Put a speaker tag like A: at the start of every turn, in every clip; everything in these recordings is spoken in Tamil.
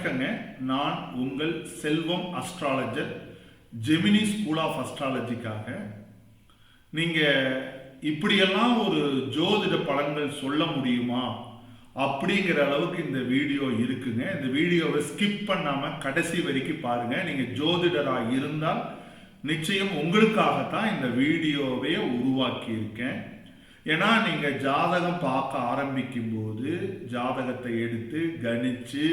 A: வணக்கங்க. நான் உங்கள் Selvam astrologer Gemini school of அஸ்ட்ராலஜிக்காக நீங்கள் இப்படியெல்லாம் ஒரு ஜோதிட பலன்கள் சொல்ல முடியுமா? அப்படிங்கிற அளவுக்கு இந்த வீடியோ இருக்குங்க. இந்த வீடியோவை ஸ்கிப் பண்ணாமல் கடைசி வரைக்கும் பாருங்கள் நீங்கள் ஜோதிடராக இருந்தால் நிச்சயம் உங்களுக்காகத்தான் இந்த வீடியோவே உருவாக்கியிருக்கேன். ஏன்னா நீங்கள் ஜாதகம் பார்க்க ஆரம்பிக்கும் போது ஜாதகத்தை எடுத்து கணிச்சு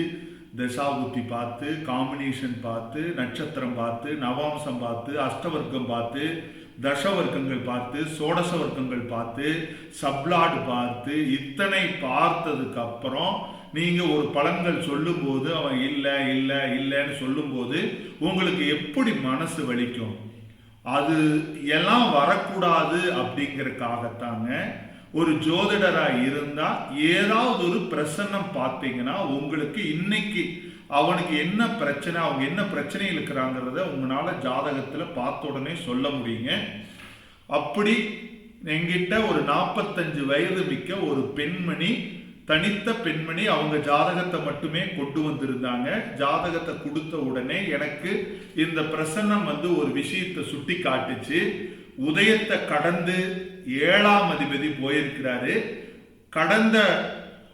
A: தசாபுத்தி பார்த்து காம்பினேஷன் பார்த்து நட்சத்திரம் பார்த்து நவாம்சம் பார்த்து அஷ்டவர்க்கம் பார்த்து தசவர்க்கங்கள் பார்த்து சோடச வர்க்கங்கள் பார்த்து சப்லாடு பார்த்து இத்தனை பார்த்ததுக்கு அப்புறம் நீங்கள் ஒரு பழங்கள் சொல்லும்போது அவன் இல்லை இல்லை இல்லைன்னு சொல்லும்போது உங்களுக்கு எப்படி மனசு வலிக்கும்? அது எல்லாம் வரக்கூடாது அப்படிங்கறதுக்காகத்தாங்க ஒரு ஜோதிடரா இருந்தா ஏதாவது ஒரு பிரசன்னம் பார்த்தீங்கன்னா உங்களுக்கு இன்னைக்கு அவனுக்கு என்ன பிரச்சனை அவங்க என்ன பிரச்சனையில் இருக்கிறாங்கிறத உங்களால ஜாதகத்துல பார்த்த உடனே சொல்ல முடியுங்க. அப்படி எங்கிட்ட ஒரு நாற்பத்தஞ்சு வயது மிக்க ஒரு பெண்மணி தனித்த பெண்மணி அவங்க ஜாதகத்தை மட்டுமே கொண்டு வந்திருந்தாங்க. ஜாதகத்தை கொடுத்த உடனே எனக்கு இந்த பிரசன்னம் வந்து ஒரு விஷயத்தை சுட்டி காட்டுச்சு உதயத்தை கடந்து ஏழாம் அதிபதி போயிருக்கிறாரு. கடந்த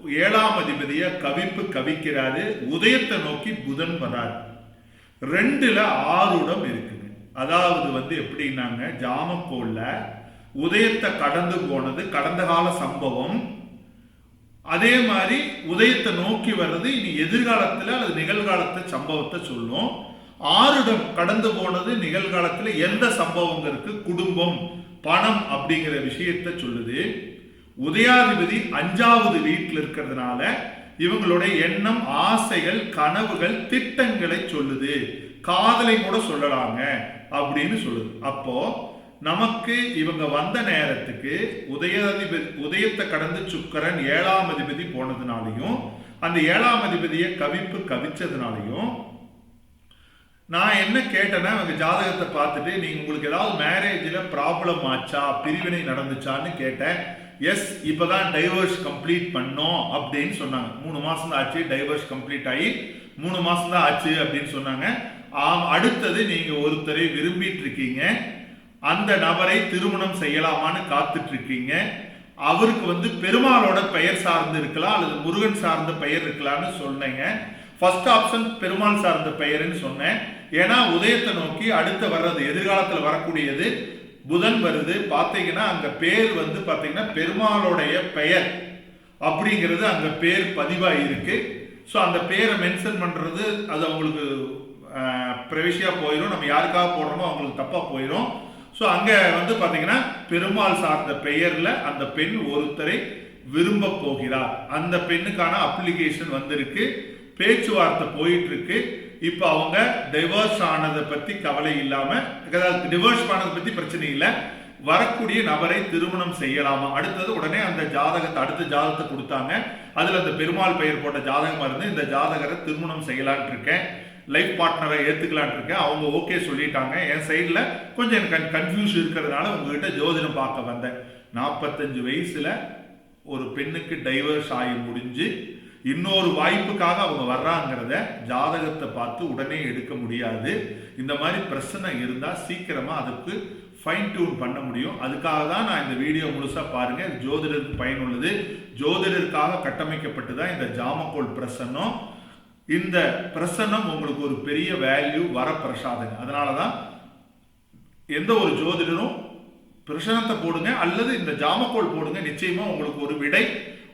A: ஏழாம் அதிபதிய கவிப்பு கவிக்கிறாரு. உதயத்தை நோக்கி புதன் வராரு. ரெண்டுல ஆறுடம் இருக்குது. அதாவது வந்து எப்படின்னாங்க ஜாமக்கோல்ல உதயத்தை கடந்து போனது கடந்த கால சம்பவம். அதே மாதிரி உதயத்தை நோக்கி வர்றது இனி எதிர்காலத்துல அல்லது நிகழ்காலத்து சம்பவத்தை சொல்லும். ஆறுடம் கடந்து போனது நிகழ்காலத்தில் எந்த சம்பவங்களுக்கு குடும்பம் பணம் அப்படிங்கிற விஷயத்தை சொல்லுது. உதயாதிபதி அஞ்சாவது வீட்டில் இருக்கிறதுனால இவங்களுடைய எண்ணம் ஆசைகள் கனவுகள் திட்டங்களை சொல்லுது. காதலை கூட சொல்லலாங்க அப்படின்னு சொல்லுது. அப்போ நமக்கு இவங்க வந்த நேரத்துக்கு உதயாதிபதி உதயத்தை கடந்து சுக்கரன் ஏழாம் அதிபதி போனதுனாலையும் அந்த ஏழாம் அதிபதியை கவிப்பு கவிச்சதுனாலையும் நான் என்ன கேட்டேன்னா அவங்க ஜாதகத்தை பார்த்துட்டு நீங்க உங்களுக்கு ஏதாவது மேரேஜில் ப்ராப்ளம் ஆச்சா? பிரிவினை நடந்துச்சான்னு கேட்டேன். எஸ் இப்போ தான் டைவர்ஸ் கம்ப்ளீட் பண்ணோம் அப்படின்னு சொன்னாங்க. மூணு மாதம் தான் ஆச்சு டைவர்ஸ் கம்ப்ளீட் ஆகி மூணு மாதம் தான் ஆச்சு அப்படின்னு சொன்னாங்க. ஆம் அடுத்தது நீங்கள் ஒருத்தரை விரும்பிட்டு இருக்கீங்க அந்த நபரை திருமணம் செய்யலாமான்னு காத்துட்டு இருக்கீங்க அவருக்கு வந்து பெருமாளோட பெயர் சார்ந்து இருக்கலாம் அல்லது முருகன் சார்ந்த பெயர் இருக்கலாம்னு சொன்னீங்க. ஃபர்ஸ்ட் ஆப்ஷன் பெருமாள் சார்ந்த பெயர்னு சொன்னேன். ஏன்னா உதயத்தை நோக்கி அடுத்து வர்றது எதிர்காலத்தில் வரக்கூடியது புதன் வருது. பார்த்தீங்கன்னா அந்த பேர் வந்து பார்த்தீங்கன்னா பெருமாளுடைய பெயர் அப்படிங்கிறது அந்த பேர் பதிவாக இருக்கு. ஸோ அந்த பேரை மென்ஷன் பண்ணுறது அது அவங்களுக்கு ப்ரெவிஷியா போயிடும் நம்ம யாருக்காக போடுறோமோ அவங்களுக்கு தப்பாக போயிடும் ஸோ அங்கே வந்து பார்த்தீங்கன்னா பெருமாள் சார்ந்த பெயரில் அந்த பெண் ஒருத்தரை விரும்ப போகிறார். அந்த பெண்ணுக்கான அப்ளிகேஷன் வந்திருக்கு. பேச்சுவார்த்தை போயிட்டு இருக்கு இப்போ அவங்க டைவர்ஸ் ஆனதை பற்றி கவலை இல்லாம டிவோர்ஸ் ஆனதை பற்றி பிரச்சனை இல்லை. வரக்கூடிய நபரை திருமணம் செய்யலாமா? அடுத்தது உடனே அந்த ஜாதகத்தை அடுத்த ஜாதகத்தை கொடுத்தாங்க. அதில் அந்த பெருமாள் பெயர் போட்ட ஜாதகமாக இருந்து இந்த ஜாதகரை திருமணம் செய்யலான்ட்டு இருக்கேன். லைஃப் பார்ட்னரை ஏற்றுக்கலான் இருக்கேன். அவங்க ஓகே சொல்லிட்டாங்க. என் சைடில் கொஞ்சம் எனக்கு கன்ஃபியூஸ் இருக்கிறதுனால உங்ககிட்ட ஜோதிடம் பார்க்க வந்தேன். நாற்பத்தஞ்சு வயசில் ஒரு பெண்ணுக்கு டைவர்ஸ் ஆகி முடிஞ்சு இன்னொரு வாய்ப்புக்காக அவங்க வர்றாங்கிறத ஜாதகத்தை பார்த்து உடனே எடுக்க முடியாது. இந்த மாதிரி பிரச்சனை இருந்தால் சீக்கிரமாக அதுக்கு ஃபைன் டியூன் பண்ண முடியும். அதுக்காக தான் நான் இந்த வீடியோ முழுசாக பாருங்கள் ஜோதிடருக்கு பயனுள்ளது. ஜோதிடருக்காக கட்டமைக்கப்பட்டு தான் இந்த ஜாமக்கோல் பிரசன்னம். இந்த பிரசன்னம் உங்களுக்கு ஒரு பெரிய வேல்யூ வர பிரசாதங்க. அதனால தான் எந்த ஒரு ஜோதிடரும் பிரசனத்தை போடுங்க அல்லது இந்த ஜாமக்கோல் போடுங்க நிச்சயமாக உங்களுக்கு ஒரு விடை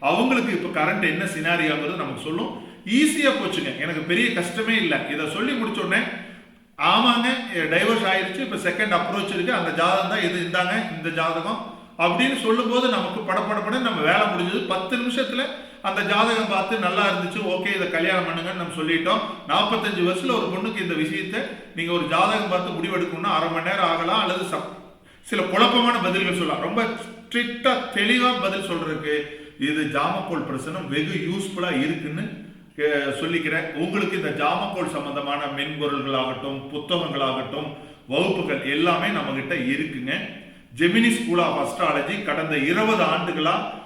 A: அவங்களுக்கு இப்போ கரண்ட் என்ன சினாரியாங்கிறது நமக்கு சொல்லும். ஈஸியாக போச்சுங்க. எனக்கு பெரிய கஷ்டமே இல்லை. இதை சொல்லி முடிச்ச உடனே ஆமாங்க டைவர்ஸ் ஆயிடுச்சு இப்போ செகண்ட் அப்ரோச் இருக்கு. அந்த ஜாதகம் தான் இது இருந்தாங்க இந்த ஜாதகம் அப்படின்னு சொல்லும்போது நமக்கு படப்படப்பட நம்ம வேலை முடிஞ்சது. பத்து நிமிஷத்தில் அந்த ஜாதகம் பார்த்து நல்லா இருந்துச்சு. ஓகே இதை கல்யாணம் பண்ணுங்கன்னு நம்ம சொல்லிட்டோம். நாற்பத்தஞ்சு வருஷத்தில் ஒரு பொண்ணுக்கு இந்த விஷயத்தை நீங்கள் ஒரு ஜாதகம் பார்த்து முடிவெடுக்கணும்னா அரை மணி நேரம் ஆகலாம். அல்லது சப் சில குழப்பமான பதில்கள் சொல்லலாம். ரொம்ப ஸ்ட்ரிக்டாக தெளிவாக பதில் சொல்கிறதுக்கு இது ஜாமக்கோல் பிரசனம் வெகு யூஸ்ஃபுல்லாக இருக்குன்னு சொல்லிக்கிறேன். உங்களுக்கு இந்த ஜாமக்கோல் சம்பந்தமான மென்பொருள்களாகட்டும் புத்தகங்களாகட்டும் வகுப்புகள் எல்லாமே நம்மக்கிட்ட இருக்குங்க. ஜெமினி ஸ்கூல் ஆஃப் அஸ்ட்ராலஜி கடந்த இருபது ஆண்டுகளாக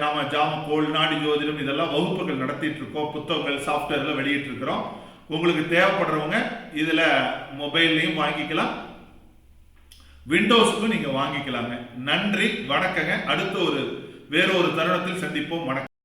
A: நாம் நாம ஜாமக்கோள் நாடி ஜோதிடம் இதெல்லாம் வகுப்புகள் நடத்திட்டு இருக்கோம் புத்தகங்கள் சாஃப்ட்வேர்ல வெளியிட்டு இருக்கிறோம் உங்களுக்கு தேவைப்படுறவங்க இதில் மொபைல்லையும் வாங்கிக்கலாம். விண்டோஸுக்கும் நீங்கள் வாங்கிக்கலாங்க. நன்றி வணக்கங்க. அடுத்த ஒரு வேறொரு தருணத்தில் சந்திப்போம். வணக்கம்.